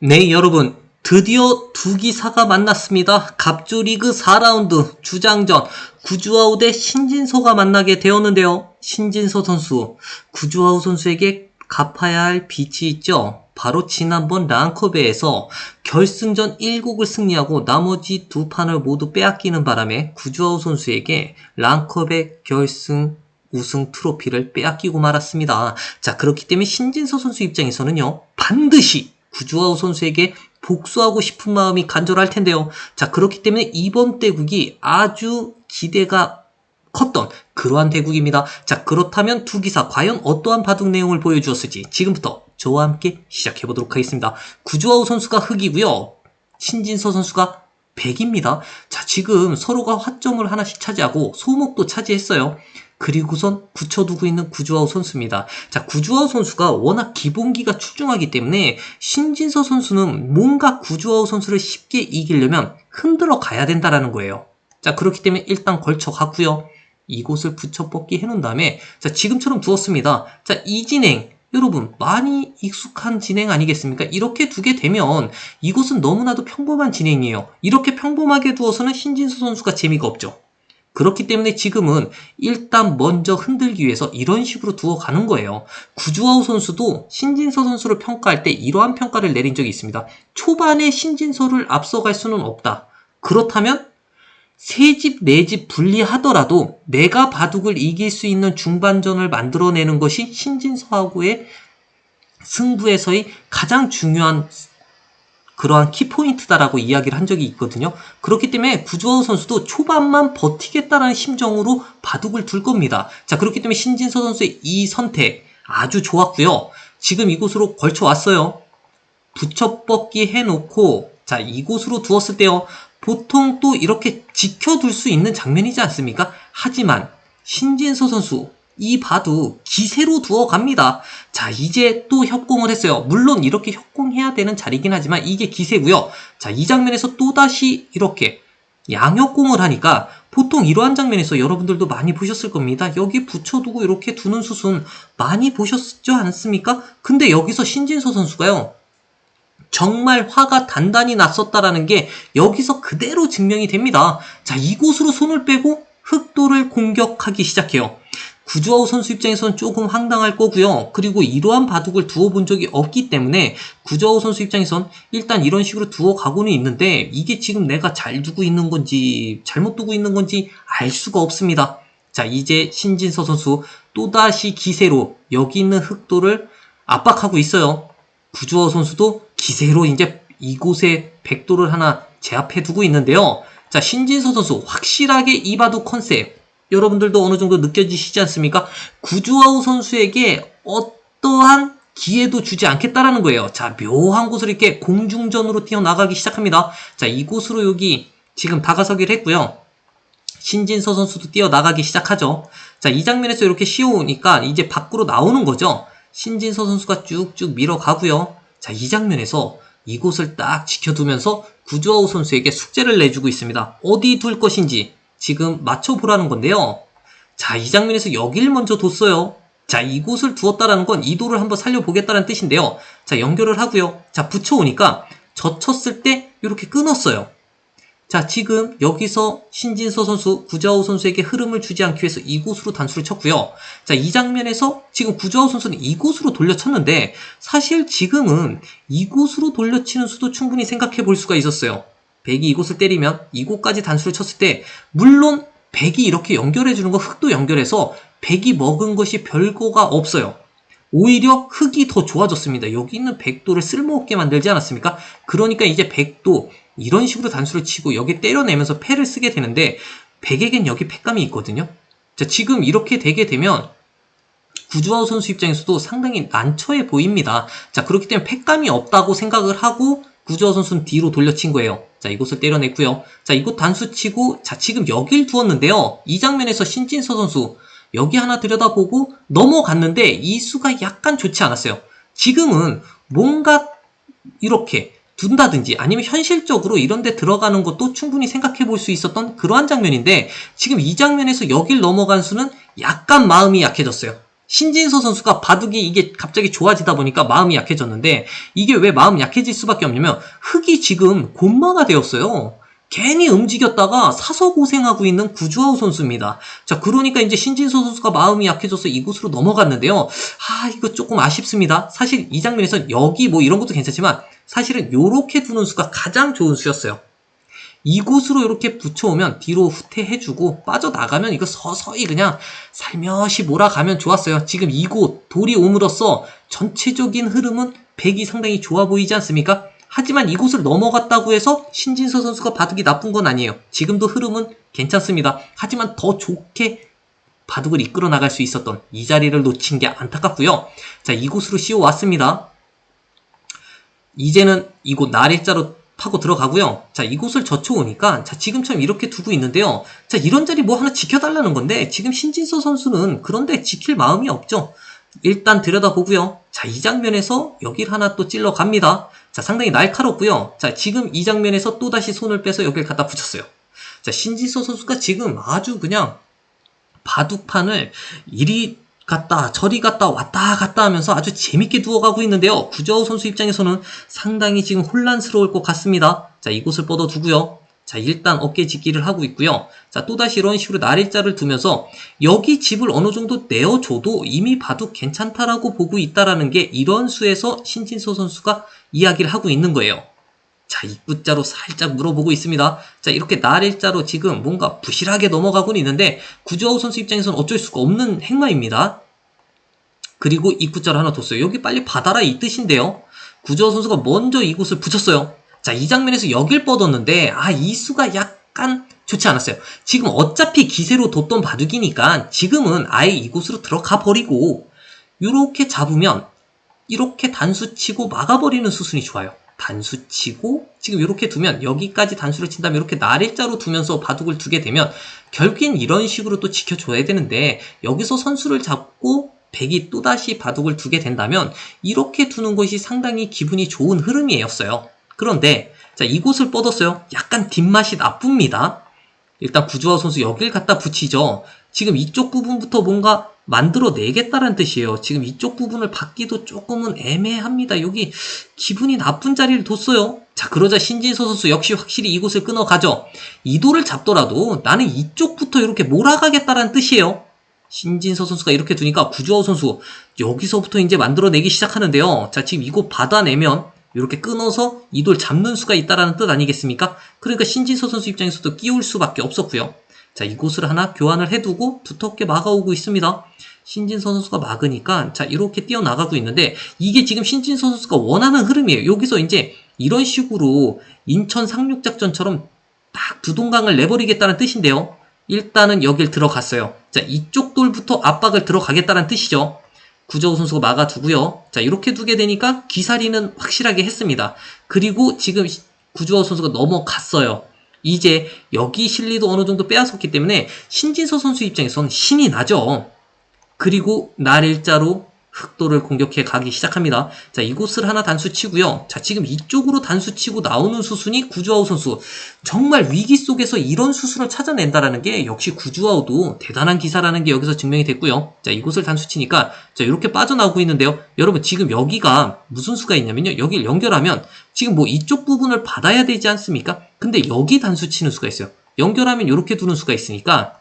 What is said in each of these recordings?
네, 여러분. 드디어 두 기사가 만났습니다. 갑조리그 4라운드 주장전 구주아우 대 신진서가 만나게 되었는데요. 신진서 선수, 구주아우 선수에게 갚아야 할 빚이 있죠. 바로 지난번 랑컵에서 결승전 1국을 승리하고 나머지 두 판을 모두 빼앗기는 바람에 구주아우 선수에게 랑컵의 결승 우승 트로피를 빼앗기고 말았습니다. 자, 그렇기 때문에 신진서 선수 입장에서는요, 반드시 구주아우 선수에게 복수하고 싶은 마음이 간절할 텐데요. 자, 그렇기 때문에 이번 대국이 아주 기대가 컸던 그러한 대국입니다. 자, 그렇다면 두 기사 과연 어떠한 바둑 내용을 보여주었을지 지금부터 저와 함께 시작해 보도록 하겠습니다. 구주아우 선수가 흑이고요. 신진서 선수가 백입니다. 자, 지금 서로가 화점을 하나씩 차지하고 소목도 차지했어요. 그리고선 붙여두고 있는 구주아우 선수입니다. 자, 구주아우 선수가 워낙 기본기가 출중하기 때문에 신진서 선수는 뭔가 구주아우 선수를 쉽게 이기려면 흔들어 가야 된다라는 거예요. 자, 그렇기 때문에 일단 걸쳐 갔고요. 이곳을 붙여 뽑기 해놓은 다음에 자, 지금처럼 두었습니다. 자, 이 진행 여러분 많이 익숙한 진행 아니겠습니까? 이렇게 두게 되면 이곳은 너무나도 평범한 진행이에요. 이렇게 평범하게 두어서는 신진서 선수가 재미가 없죠. 그렇기 때문에 지금은 일단 먼저 흔들기 위해서 이런 식으로 두어 가는 거예요. 구주아우 선수도 신진서 선수를 평가할 때 이러한 평가를 내린 적이 있습니다. 초반에 신진서를 앞서갈 수는 없다. 그렇다면 세 집, 네 집 분리하더라도 내가 바둑을 이길 수 있는 중반전을 만들어내는 것이 신진서하고의 승부에서의 가장 중요한 그러한 키포인트다라고 이야기를 한 적이 있거든요. 그렇기 때문에 구주아우 선수도 초반만 버티겠다라는 심정으로 바둑을 둘 겁니다. 자, 그렇기 때문에 신진서 선수의 이 선택 아주 좋았고요. 지금 이곳으로 걸쳐 왔어요. 붙여뻗기 해놓고 자, 이곳으로 두었을 때요. 보통 또 이렇게 지켜둘 수 있는 장면이지 않습니까? 하지만 신진서 선수 이 바둑 기세로 두어 갑니다. 자, 이제 또 협공을 했어요. 물론 이렇게 협공해야 되는 자리긴 하지만 이게 기세고요. 자, 이 장면에서 또다시 이렇게 양협공을 하니까 보통 이러한 장면에서 여러분들도 많이 보셨을 겁니다. 여기 붙여두고 이렇게 두는 수순 많이 보셨지 않습니까? 근데 여기서 신진서 선수가요. 정말 화가 단단히 났었다라는 게 여기서 그대로 증명이 됩니다. 자, 이곳으로 손을 빼고 흑도를 공격하기 시작해요. 구주아우 선수 입장에서는 조금 황당할 거고요. 그리고 이러한 바둑을 두어 본 적이 없기 때문에 구주아우 선수 입장에선 일단 이런 식으로 두어 가고는 있는데 이게 지금 내가 잘 두고 있는 건지 잘못 두고 있는 건지 알 수가 없습니다. 자 이제 신진서 선수 또다시 기세로 여기 있는 흑도를 압박하고 있어요. 구주아우 선수도 기세로 이제 이곳에 백도를 하나 제압해 두고 있는데요. 자 신진서 선수 확실하게 이 바둑 컨셉 여러분들도 어느 정도 느껴지시지 않습니까? 구주아우 선수에게 어떠한 기회도 주지 않겠다라는 거예요. 자, 묘한 곳을 이렇게 공중전으로 뛰어나가기 시작합니다. 자, 이곳으로 여기 지금 다가서기를 했고요. 신진서 선수도 뛰어나가기 시작하죠. 자, 이 장면에서 이렇게 쉬우니까 이제 밖으로 나오는 거죠. 신진서 선수가 쭉쭉 밀어가고요. 자, 이 장면에서 이곳을 딱 지켜두면서 구주아우 선수에게 숙제를 내주고 있습니다. 어디 둘 것인지 지금 맞춰보라는 건데요. 자, 이 장면에서 여기를 먼저 뒀어요. 자, 이곳을 두었다라는 건 이도를 한번 살려보겠다는 뜻인데요. 자, 연결을 하고요. 자, 붙여오니까 젖혔을 때 이렇게 끊었어요. 자, 지금 여기서 신진서 선수, 구자호 선수에게 흐름을 주지 않기 위해서 이곳으로 단수를 쳤고요. 자, 이 장면에서 지금 구자호 선수는 이곳으로 돌려쳤는데 사실 지금은 이곳으로 돌려치는 수도 충분히 생각해 볼 수가 있었어요. 백이 이곳을 때리면 이곳까지 단수를 쳤을 때 물론 백이 이렇게 연결해 주는 거 흑도 연결해서 백이 먹은 것이 별거가 없어요. 오히려 흑이 더 좋아졌습니다. 여기 있는 백도를 쓸모없게 만들지 않았습니까? 그러니까 이제 백도 이런 식으로 단수를 치고 여기 때려내면서 패를 쓰게 되는데 백에겐 여기 패감이 있거든요. 자, 지금 이렇게 되게 되면 구주아우 선수 입장에서도 상당히 난처해 보입니다. 자, 그렇기 때문에 패감이 없다고 생각을 하고 구주아우 선수는 뒤로 돌려친 거예요. 자, 이곳을 때려냈고요. 자, 이곳 단수 치고 자, 지금 여길 두었는데요. 이 장면에서 신진서 선수 여기 하나 들여다보고 넘어갔는데 이 수가 약간 좋지 않았어요. 지금은 뭔가 이렇게 둔다든지 아니면 현실적으로 이런 데 들어가는 것도 충분히 생각해 볼 수 있었던 그러한 장면인데 지금 이 장면에서 여길 넘어간 수는 약간 마음이 약해졌어요. 신진서 선수가 바둑이 이게 갑자기 좋아지다 보니까 마음이 약해졌는데 이게 왜 마음 약해질 수밖에 없냐면 흙이 지금 곤마가 되었어요. 괜히 움직였다가 사서 고생하고 있는 구주하우 선수입니다. 자, 그러니까 이제 신진서 선수가 마음이 약해져서 이곳으로 넘어갔는데요. 아, 이거 조금 아쉽습니다. 사실 이 장면에서 여기 뭐 이런 것도 괜찮지만 사실은 요렇게 두는 수가 가장 좋은 수였어요. 이곳으로 이렇게 붙여오면 뒤로 후퇴해주고 빠져나가면 이거 서서히 그냥 살며시 몰아가면 좋았어요. 지금 이곳 돌이 옴으로써 전체적인 흐름은 백이 상당히 좋아 보이지 않습니까? 하지만 이곳을 넘어갔다고 해서 신진서 선수가 바둑이 나쁜 건 아니에요. 지금도 흐름은 괜찮습니다. 하지만 더 좋게 바둑을 이끌어 나갈 수 있었던 이 자리를 놓친 게 안타깝고요. 자, 이곳으로 씌워 왔습니다. 이제는 이곳 나래자로 파고 들어가고요. 자, 이곳을 젖혀오니까, 자, 지금처럼 이렇게 두고 있는데요. 자, 이런 자리 뭐 하나 지켜달라는 건데, 지금 신진서 선수는 그런데 지킬 마음이 없죠. 일단 들여다보고요. 자, 이 장면에서 여길 하나 또 찔러 갑니다. 자, 상당히 날카롭고요. 자, 지금 이 장면에서 또다시 손을 빼서 여길 갖다 붙였어요. 자, 신진서 선수가 지금 아주 그냥 바둑판을 이리 갔다 저리 갔다 왔다 갔다 하면서 아주 재밌게 두어가고 있는데요. 구자우 선수 입장에서는 상당히 지금 혼란스러울 것 같습니다. 자, 이곳을 뻗어두고요. 자, 일단 어깨 짚기를 하고 있고요. 자, 또다시 이런 식으로 나일자를 두면서 여기 집을 어느 정도 내어줘도 이미 봐도 괜찮다라고 보고 있다라는 게 이런 수에서 신진서 선수가 이야기를 하고 있는 거예요. 자, 입구자로 살짝 물어보고 있습니다. 자, 이렇게 날일자로 지금 뭔가 부실하게 넘어가고는 있는데 구조아우 선수 입장에서는 어쩔 수가 없는 행마입니다. 그리고 입구자를 하나 뒀어요. 여기 빨리 받아라 이 뜻인데요. 구조아우 선수가 먼저 이곳을 붙였어요. 자, 이 장면에서 여길 뻗었는데 아, 이 수가 약간 좋지 않았어요. 지금 어차피 기세로 뒀던 바둑이니까 지금은 아예 이곳으로 들어가 버리고 이렇게 잡으면 이렇게 단수 치고 막아버리는 수순이 좋아요. 단수 치고 지금 이렇게 두면 여기까지 단수를 친 다음에 이렇게 날일자로 두면서 바둑을 두게 되면 결국엔 이런 식으로 또 지켜줘야 되는데 여기서 선수를 잡고 백이 또다시 바둑을 두게 된다면 이렇게 두는 것이 상당히 기분이 좋은 흐름이었어요. 그런데 자 이곳을 뻗었어요. 약간 뒷맛이 나쁩니다. 일단 구주화 선수 여길 갖다 붙이죠. 지금 이쪽 부분부터 뭔가 만들어내겠다는 뜻이에요. 지금 이쪽 부분을 받기도 조금은 애매합니다. 여기 기분이 나쁜 자리를 뒀어요. 자, 그러자 신진서 선수 역시 확실히 이곳을 끊어가죠. 이도를 잡더라도 나는 이쪽부터 이렇게 몰아가겠다는 뜻이에요. 신진서 선수가 이렇게 두니까 구주호 선수 여기서부터 이제 만들어내기 시작하는데요. 자, 지금 이곳 받아내면 이렇게 끊어서 이 돌 잡는 수가 있다라는 뜻 아니겠습니까? 그러니까 신진서 선수 입장에서도 끼울 수밖에 없었고요. 자, 이곳을 하나 교환을 해두고 두텁게 막아오고 있습니다. 신진서 선수가 막으니까 자 이렇게 뛰어나가고 있는데 이게 지금 신진서 선수가 원하는 흐름이에요. 여기서 이제 이런 식으로 인천 상륙작전처럼 딱 부동강을 내버리겠다는 뜻인데요. 일단은 여길 들어갔어요. 자 이쪽 돌부터 압박을 들어가겠다는 뜻이죠. 구저우 선수가 막아두고요. 자 이렇게 두게 되니까 기사리는 확실하게 했습니다. 그리고 지금 구주호 선수가 넘어갔어요. 이제 여기 실리도 어느 정도 빼앗았기 때문에 신진서 선수 입장에선 신이 나죠. 그리고 날 일자로 흑도를 공격해 가기 시작합니다. 자, 이곳을 하나 단수 치고요. 자, 지금 이쪽으로 단수 치고 나오는 수순이 구주아우 선수. 정말 위기 속에서 이런 수순을 찾아낸다라는 게 역시 구주아우도 대단한 기사라는 게 여기서 증명이 됐고요. 자, 이곳을 단수 치니까 자, 이렇게 빠져나오고 있는데요. 여러분, 지금 여기가 무슨 수가 있냐면요. 여기를 연결하면 지금 뭐 이쪽 부분을 받아야 되지 않습니까? 근데 여기 단수 치는 수가 있어요. 연결하면 이렇게 두는 수가 있으니까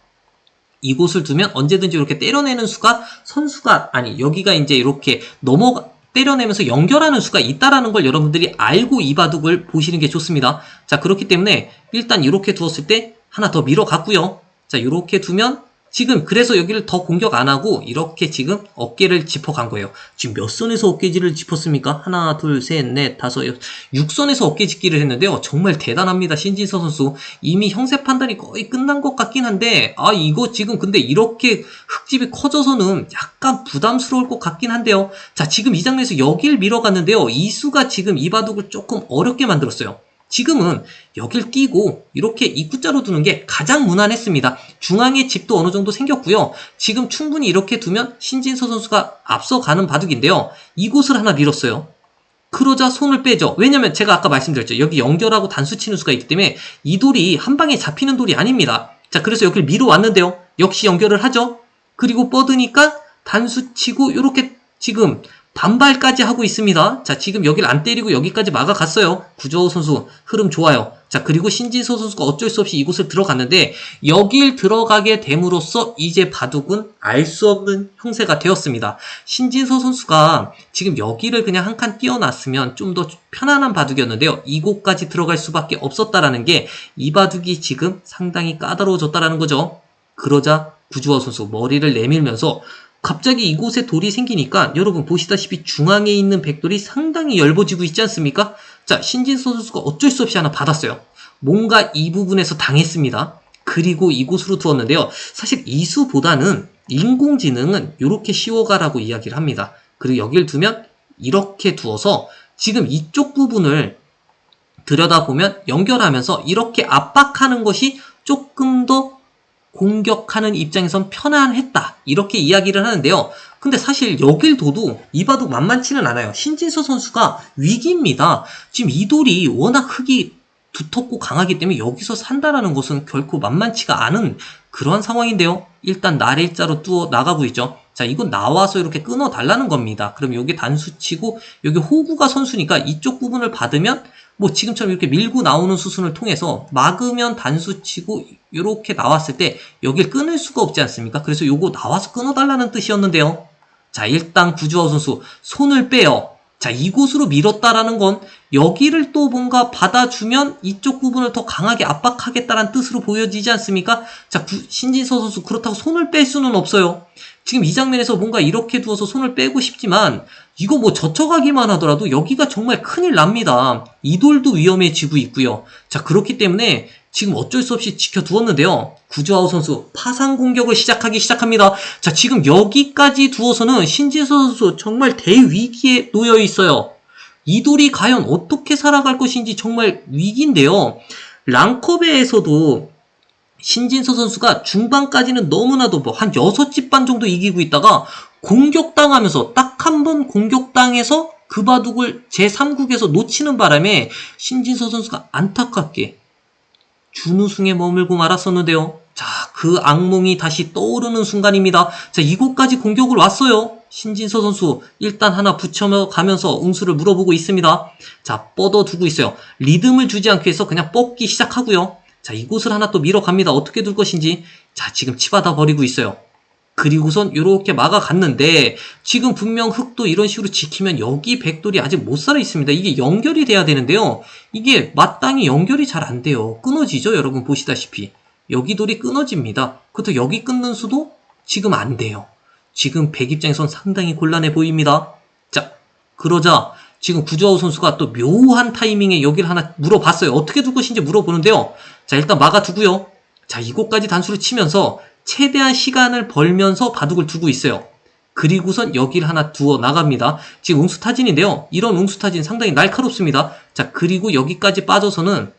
이곳을 두면 언제든지 이렇게 때려내는 수가 선수가 아니 여기가 이제 이렇게 넘어가 때려내면서 연결하는 수가 있다라는 걸 여러분들이 알고 이 바둑을 보시는 게 좋습니다. 자 그렇기 때문에 일단 이렇게 두었을 때 하나 더 밀어 갔고요. 자 이렇게 두면 지금 그래서 여기를 더 공격 안 하고 이렇게 지금 어깨를 짚어간 거예요. 지금 몇 선에서 어깨질을 짚었습니까? 하나, 둘, 셋, 넷, 다섯, 여섯, 6선에서 어깨 짚기를 했는데요. 정말 대단합니다. 신진서 선수. 이미 형세 판단이 거의 끝난 것 같긴 한데 아 이거 지금 근데 이렇게 흙집이 커져서는 약간 부담스러울 것 같긴 한데요. 자 지금 이 장면에서 여길 밀어갔는데요. 이수가 지금 이 바둑을 조금 어렵게 만들었어요. 지금은 여길 띄고 이렇게 입구자로 두는 게 가장 무난했습니다. 중앙에 집도 어느 정도 생겼고요. 지금 충분히 이렇게 두면 신진서 선수가 앞서가는 바둑인데요. 이곳을 하나 밀었어요. 그러자 손을 빼죠. 왜냐면 제가 아까 말씀드렸죠. 여기 연결하고 단수 치는 수가 있기 때문에 이 돌이 한 방에 잡히는 돌이 아닙니다. 자, 그래서 여기를 밀어왔는데요. 역시 연결을 하죠. 그리고 뻗으니까 단수 치고 이렇게 지금 반발까지 하고 있습니다. 자, 지금 여기를 안 때리고 여기까지 막아갔어요. 구조호 선수 흐름 좋아요. 자, 그리고 신진서 선수가 어쩔 수 없이 이곳을 들어갔는데 여길 들어가게 됨으로써 이제 바둑은 알 수 없는 형세가 되었습니다. 신진서 선수가 지금 여기를 그냥 한칸 띄어놨으면 좀 더 편안한 바둑이었는데요. 이곳까지 들어갈 수밖에 없었다라는 게 이 바둑이 지금 상당히 까다로워졌다라는 거죠. 그러자 구주호 선수 머리를 내밀면서 갑자기 이곳에 돌이 생기니까 여러분 보시다시피 중앙에 있는 백돌이 상당히 엷어지고 있지 않습니까? 자, 신진서 선수가 어쩔 수 없이 하나 받았어요. 뭔가 이 부분에서 당했습니다. 그리고 이곳으로 두었는데요. 사실 이수보다는 인공지능은 이렇게 쉬워가라고 이야기를 합니다. 그리고 여기를 두면 이렇게 두어서 지금 이쪽 부분을 들여다보면 연결하면서 이렇게 압박하는 것이 조금 더 공격하는 입장에선 편안했다. 이렇게 이야기를 하는데요. 근데 사실 여길 둬도 이 바둑 만만치는 않아요. 신진서 선수가 위기입니다. 지금 이 돌이 워낙 흙이 두텁고 강하기 때문에 여기서 산다라는 것은 결코 만만치가 않은 그러한 상황인데요. 일단 날일자로 뚜어 나가고 있죠. 자, 이건 나와서 이렇게 끊어 달라는 겁니다. 그럼 여기 단수 치고 여기 호구가 선수니까 이쪽 부분을 받으면 뭐 지금처럼 이렇게 밀고 나오는 수순을 통해서 막으면 단수 치고 이렇게 나왔을 때 여길 끊을 수가 없지 않습니까? 그래서 요거 나와서 끊어 달라는 뜻이었는데요. 자, 일단 구주호 선수 손을 빼요. 자, 이곳으로 밀었다라는 건 여기를 또 뭔가 받아주면 이쪽 부분을 더 강하게 압박하겠다는 뜻으로 보여지지 않습니까? 자, 구- 신진서 선수 그렇다고 손을 뺄 수는 없어요. 지금 이 장면에서 뭔가 이렇게 두어서 손을 빼고 싶지만 이거 뭐 젖혀가기만 하더라도 여기가 정말 큰일 납니다. 이 돌도 위험해지고 있고요. 자, 그렇기 때문에 지금 어쩔 수 없이 지켜두었는데요. 구주아우 선수 파상 공격을 시작하기 시작합니다. 자, 지금 여기까지 두어서는 신지서 선수 정말 대위기에 놓여 있어요. 이 돌이 과연 어떻게 살아갈 것인지 정말 위기인데요. 랑컵에서도 신진서 선수가 중반까지는 너무나도 뭐 한 6집 반 정도 이기고 있다가 공격당하면서 딱 한 번 공격당해서 그 바둑을 제3국에서 놓치는 바람에 신진서 선수가 안타깝게 준우승에 머물고 말았었는데요. 자, 그 악몽이 다시 떠오르는 순간입니다. 자, 이곳까지 공격을 왔어요. 신진서 선수 일단 하나 붙여가면서 응수를 물어보고 있습니다. 자, 뻗어두고 있어요. 리듬을 주지 않기 위해서 그냥 뻗기 시작하고요. 자, 이곳을 하나 또 밀어갑니다. 어떻게 둘 것인지. 자, 지금 치받아 버리고 있어요. 그리고선 이렇게 막아갔는데 지금 분명 흙도 이런 식으로 지키면 여기 백돌이 아직 못 살아 있습니다. 이게 연결이 돼야 되는데요. 이게 마땅히 연결이 잘 안 돼요. 끊어지죠, 여러분 보시다시피. 여기 돌이 끊어집니다. 그렇다고 여기 끊는 수도 지금 안 돼요. 지금 백 입장에선 상당히 곤란해 보입니다. 자, 그러자 지금 구조아우 선수가 또 묘한 타이밍에 여기를 하나 물어봤어요. 어떻게 둘 것인지 물어보는데요. 자, 일단 막아두고요. 자, 이곳까지 단수를 치면서 최대한 시간을 벌면서 바둑을 두고 있어요. 그리고선 여기를 하나 두어 나갑니다. 지금 웅수타진인데요. 이런 웅수타진 상당히 날카롭습니다. 자, 그리고 여기까지 빠져서는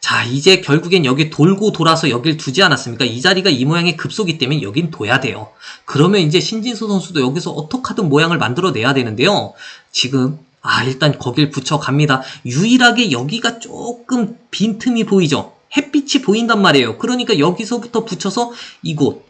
자, 이제 결국엔 여기 돌고 돌아서 여길 두지 않았습니까? 이 자리가 이 모양의 급소기 때문에 여긴 둬야 돼요. 그러면 이제 신진수 선수도 여기서 어떻게 하든 모양을 만들어내야 되는데요. 지금 아, 일단 거길 붙여갑니다. 유일하게 여기가 조금 빈틈이 보이죠? 햇빛이 보인단 말이에요. 그러니까 여기서부터 붙여서 이곳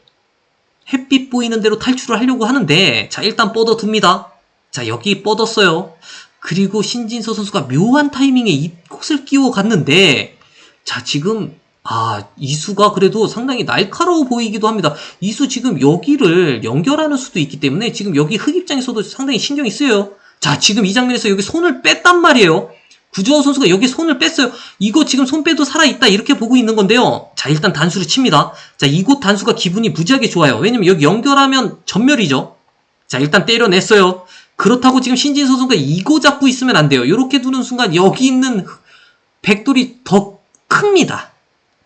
햇빛 보이는 대로 탈출을 하려고 하는데 자 일단 뻗어둡니다. 자 여기 뻗었어요. 그리고 신진서 선수가 묘한 타이밍에 이곳을 끼워 갔는데 자 지금 아 이수가 그래도 상당히 날카로워 보이기도 합니다. 이수 지금 여기를 연결하는 수도 있기 때문에 지금 여기 흑 입장에서도 상당히 신경이 쓰여요. 자 지금 이 장면에서 여기 손을 뺐단 말이에요. 구주호 선수가 여기 손을 뺐어요. 이거 지금 손 빼도 살아있다 이렇게 보고 있는 건데요. 자 일단 단수를 칩니다. 자 이곳 단수가 기분이 무지하게 좋아요. 왜냐면 여기 연결하면 전멸이죠. 자 일단 때려냈어요. 그렇다고 지금 신진서 선수가 이거 잡고 있으면 안 돼요. 이렇게 두는 순간 여기 있는 흑- 백돌이 더 큽니다.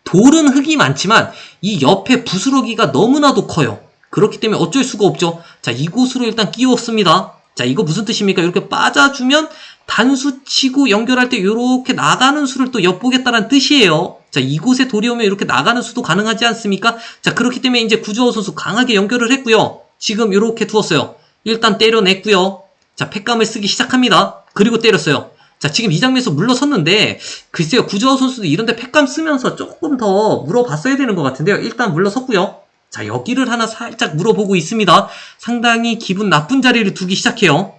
돌은 흙이 많지만 이 옆에 부스러기가 너무나도 커요. 그렇기 때문에 어쩔 수가 없죠. 자, 이곳으로 일단 끼웠습니다. 자, 이거 무슨 뜻입니까? 이렇게 빠져주면 단수 치고 연결할 때 이렇게 나가는 수를 또 엿보겠다는 뜻이에요. 자, 이곳에 돌이 오면 이렇게 나가는 수도 가능하지 않습니까? 자, 그렇기 때문에 이제 구주호 선수 강하게 연결을 했고요. 지금 이렇게 두었어요. 일단 때려냈고요. 자, 팩감을 쓰기 시작합니다. 그리고 때렸어요. 자, 지금 이 장면에서 물러섰는데, 글쎄요, 구주호 선수도 이런데 팩감 쓰면서 조금 더 물어봤어야 되는 것 같은데요. 일단 물러섰고요. 자, 여기를 하나 살짝 물어보고 있습니다. 상당히 기분 나쁜 자리를 두기 시작해요.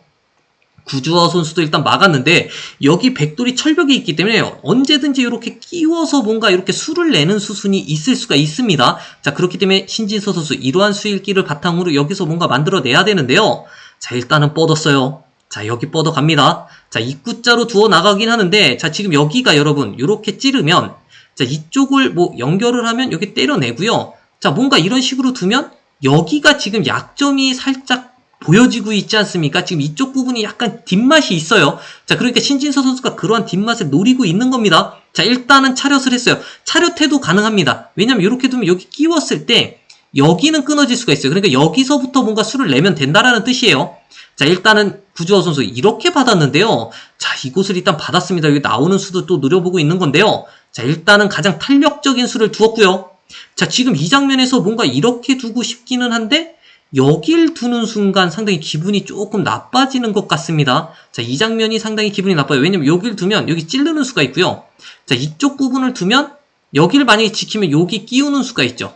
구주화 선수도 일단 막았는데 여기 백돌이 철벽이 있기 때문에 언제든지 이렇게 끼워서 뭔가 이렇게 수를 내는 수순이 있을 수가 있습니다. 자 그렇기 때문에 신진서 선수 이러한 수일기를 바탕으로 여기서 뭔가 만들어내야 되는데요. 자 일단은 뻗었어요. 자 여기 뻗어 갑니다. 자 입구자로 두어 나가긴 하는데 자 지금 여기가 여러분 이렇게 찌르면 자 이쪽을 뭐 연결을 하면 여기 때려내고요. 자 뭔가 이런 식으로 두면 여기가 지금 약점이 살짝 보여지고 있지 않습니까? 지금 이쪽 부분이 약간 뒷맛이 있어요. 자, 그러니까 신진서 선수가 그러한 뒷맛을 노리고 있는 겁니다. 자, 일단은 차렷을 했어요. 차렷해도 가능합니다. 왜냐면 이렇게 두면 여기 끼웠을 때 여기는 끊어질 수가 있어요. 그러니까 여기서부터 뭔가 수를 내면 된다라는 뜻이에요. 자, 일단은 구주호 선수 이렇게 받았는데요. 자, 이곳을 일단 받았습니다. 여기 나오는 수도 또 노려보고 있는 건데요. 자, 일단은 가장 탄력적인 수를 두었고요. 자, 지금 이 장면에서 뭔가 이렇게 두고 싶기는 한데 여길 두는 순간 상당히 기분이 조금 나빠지는 것 같습니다. 자, 이 장면이 상당히 기분이 나빠요. 왜냐면 여길 두면 여기 찌르는 수가 있고요. 자, 이쪽 부분을 두면 여기를 만약에 지키면 여기 끼우는 수가 있죠.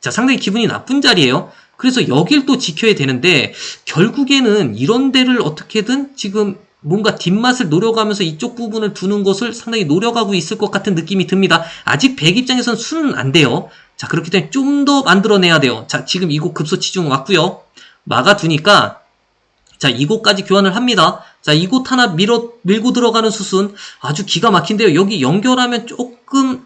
자, 상당히 기분이 나쁜 자리예요. 그래서 여길 또 지켜야 되는데 결국에는 이런 데를 어떻게든 지금 뭔가 뒷맛을 노려가면서 이쪽 부분을 두는 것을 상당히 노려가고 있을 것 같은 느낌이 듭니다. 아직 백 입장에서는 수는 안 돼요. 자, 그렇기 때문에 좀 더 만들어내야 돼요. 자, 지금 이곳 급소 치중 왔고요. 막아두니까 자, 이곳까지 교환을 합니다. 자, 이곳 하나 밀어, 밀고 들어가는 수순 아주 기가 막힌데요. 여기 연결하면 조금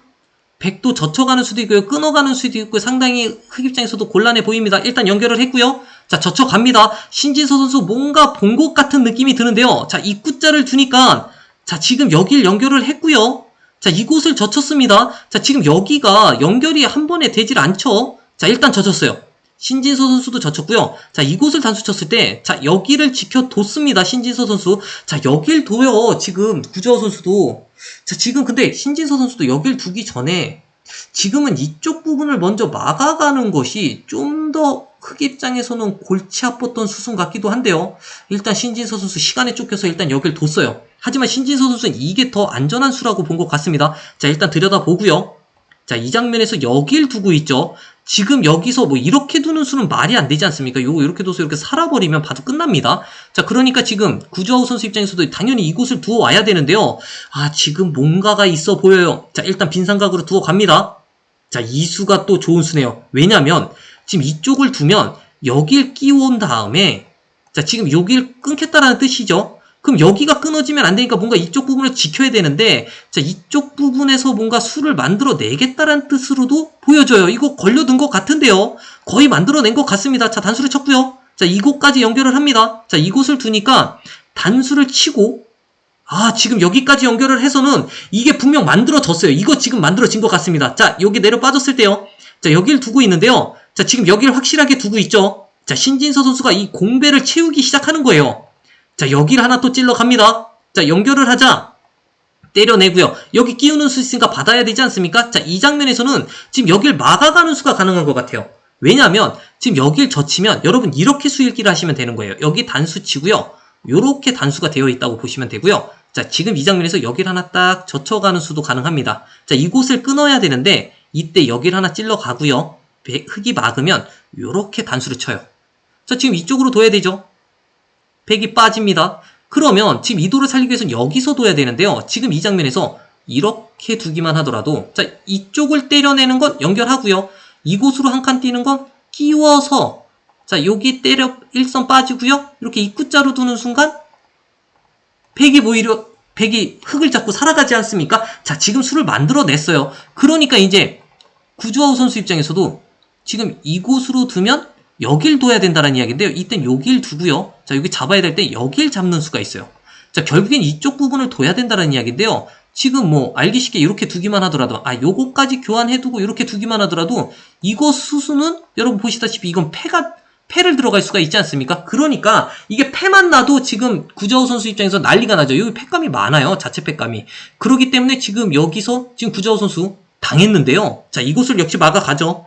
백도 젖혀가는 수도 있고요. 끊어가는 수도 있고 상당히 흑입장에서도 곤란해 보입니다. 일단 연결을 했고요. 자, 젖혀갑니다. 신진서 선수 뭔가 본 것 같은 느낌이 드는데요. 자, 입구자를 두니까 자, 지금 여길 연결을 했고요. 자, 이곳을 젖혔습니다. 자, 지금 여기가 연결이 한 번에 되질 않죠? 자, 일단 젖혔어요. 신진서 선수도 젖혔고요. 자, 이곳을 단수 쳤을 때, 자, 여기를 지켜뒀습니다. 신진서 선수. 자, 여길 둬요. 지금, 구저호 선수도. 자, 지금 근데 신진서 선수도 여길 두기 전에, 지금은 이쪽 부분을 먼저 막아가는 것이 좀 더 흑 입장에서는 골치 아팠던 수순 같기도 한데요. 일단 신진서 선수 시간에 쫓겨서 일단 여길 뒀어요. 하지만 신진서 선수는 이게 더 안전한 수라고 본 것 같습니다. 자, 일단 들여다보고요. 자, 이 장면에서 여길 두고 있죠. 지금 여기서 뭐 이렇게 두는 수는 말이 안 되지 않습니까? 요거 이렇게 둬서 이렇게 살아버리면 봐도 끝납니다. 자, 그러니까 지금 구주아우 선수 입장에서도 당연히 이곳을 두어 와야 되는데요. 아, 지금 뭔가가 있어 보여요. 자, 일단 빈 삼각으로 두어 갑니다. 자, 이 수가 또 좋은 수네요. 왜냐면 지금 이쪽을 두면 여길 끼워온 다음에 자, 지금 여길 끊겠다라는 뜻이죠. 그럼 여기가 끊어지면 안 되니까 뭔가 이쪽 부분을 지켜야 되는데 자 이쪽 부분에서 뭔가 수를 만들어 내겠다라는 뜻으로도 보여져요. 이거 걸려든 것 같은데요. 거의 만들어낸 것 같습니다. 자 단수를 쳤고요. 자 이곳까지 연결을 합니다. 자 이곳을 두니까 단수를 치고 아 지금 여기까지 연결을 해서는 이게 분명 만들어졌어요. 이거 지금 만들어진 것 같습니다. 자 여기 내려 빠졌을 때요. 자 여기를 두고 있는데요. 자 지금 여기를 확실하게 두고 있죠. 자 신진서 선수가 이 공배를 채우기 시작하는 거예요. 자, 여기를 하나 또 찔러 갑니다. 자, 연결을 하자. 때려내고요. 여기 끼우는 수 있으니까 받아야 되지 않습니까? 자, 이 장면에서는 지금 여길 막아가는 수가 가능한 것 같아요. 왜냐하면 지금 여길 젖히면 여러분 이렇게 수일기를 하시면 되는 거예요. 여기 단수 치고요. 요렇게 단수가 되어 있다고 보시면 되고요. 자, 지금 이 장면에서 여길 하나 딱 젖혀가는 수도 가능합니다. 자, 이곳을 끊어야 되는데 이때 여길 하나 찔러 가고요. 흙이 막으면 요렇게 단수를 쳐요. 자, 지금 이쪽으로 둬야 되죠. 백이 빠집니다. 그러면 지금 이도를 살리기 위해서는 여기서 둬야 되는데요. 지금 이 장면에서 이렇게 두기만 하더라도 자 이쪽을 때려내는 건 연결하고요. 이곳으로 한 칸 뛰는 건 끼워서 자 여기 때려 일선 빠지고요. 이렇게 입구자로 두는 순간 백이 오히려 백이 흙을 잡고 살아가지 않습니까? 자 지금 수를 만들어냈어요. 그러니까 이제 구주아우 선수 입장에서도 지금 이곳으로 두면 여길 둬야 된다는 이야기인데요. 이땐 여길 두고요. 자, 여기 잡아야 될 때 여길 잡는 수가 있어요. 자, 결국엔 이쪽 부분을 둬야 된다는 이야기인데요. 지금 뭐 알기 쉽게 이렇게 두기만 하더라도 아 요거까지 교환해두고 이렇게 두기만 하더라도 이거 수수는 여러분 보시다시피 이건 패가 패를 들어갈 수가 있지 않습니까? 그러니까 이게 패만 나도 지금 구자호 선수 입장에서 난리가 나죠. 여기 패감이 많아요. 자체 패감이. 그러기 때문에 지금 여기서 지금 구자호 선수 당했는데요. 자 이곳을 역시 막아가죠.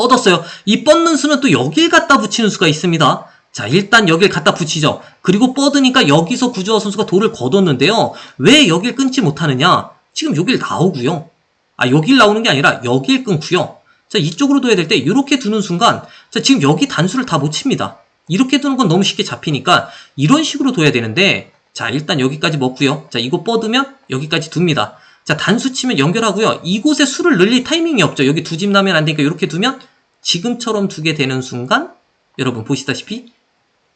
뻗었어요. 이 뻗는 수는 또 여길 갖다 붙이는 수가 있습니다. 자, 일단 여길 갖다 붙이죠. 그리고 뻗으니까 여기서 구주화 선수가 돌을 거뒀는데요. 왜 여길 끊지 못하느냐? 지금 여길 나오고요. 아, 여길 나오는 게 아니라 여길 끊고요. 자, 이쪽으로 둬야 될 때 이렇게 두는 순간 자, 지금 여기 단수를 다 못 칩니다. 이렇게 두는 건 너무 쉽게 잡히니까 이런 식으로 둬야 되는데 자, 일단 여기까지 먹고요. 자, 이거 뻗으면 여기까지 둡니다. 자, 단수 치면 연결하고요. 이곳에 수를 늘릴 타이밍이 없죠. 여기 두 집 나면 안 되니까 이렇게 두면 지금처럼 두게 되는 순간 여러분 보시다시피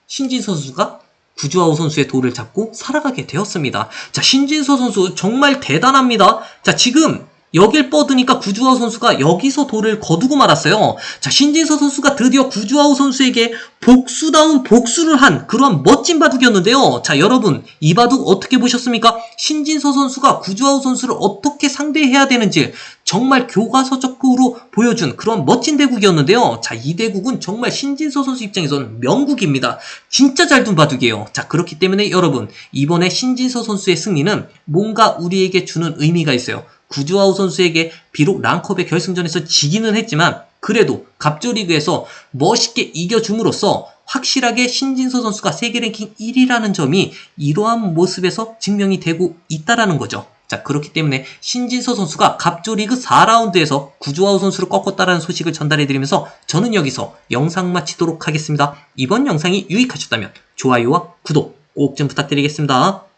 신진서 선수가 구주아우 선수의 돌을 잡고 살아가게 되었습니다. 자, 신진서 선수 정말 대단합니다. 자, 지금 여길 뻗으니까 구주아우 선수가 여기서 돌을 거두고 말았어요. 자, 신진서 선수가 드디어 구주아우 선수에게 복수다운 복수를 한 그런 멋진 바둑이었는데요. 자, 여러분, 이 바둑 어떻게 보셨습니까? 신진서 선수가 구주아우 선수를 어떻게 상대해야 되는지 정말 교과서적으로 보여준 그런 멋진 대국이었는데요. 자, 이 대국은 정말 신진서 선수 입장에서는 명국입니다. 진짜 잘 둔 바둑이에요. 자, 그렇기 때문에 여러분, 이번에 신진서 선수의 승리는 뭔가 우리에게 주는 의미가 있어요. 구주아우 선수에게 비록 랑컵의 결승전에서 지기는 했지만 그래도 갑조리그에서 멋있게 이겨줌으로써 확실하게 신진서 선수가 세계 랭킹 1위라는 점이 이러한 모습에서 증명이 되고 있다라는 거죠. 자, 그렇기 때문에 신진서 선수가 갑조리그 4라운드에서 구주아우 선수를 꺾었다라는 소식을 전달해드리면서 저는 여기서 영상 마치도록 하겠습니다. 이번 영상이 유익하셨다면 좋아요와 구독 꼭 좀 부탁드리겠습니다.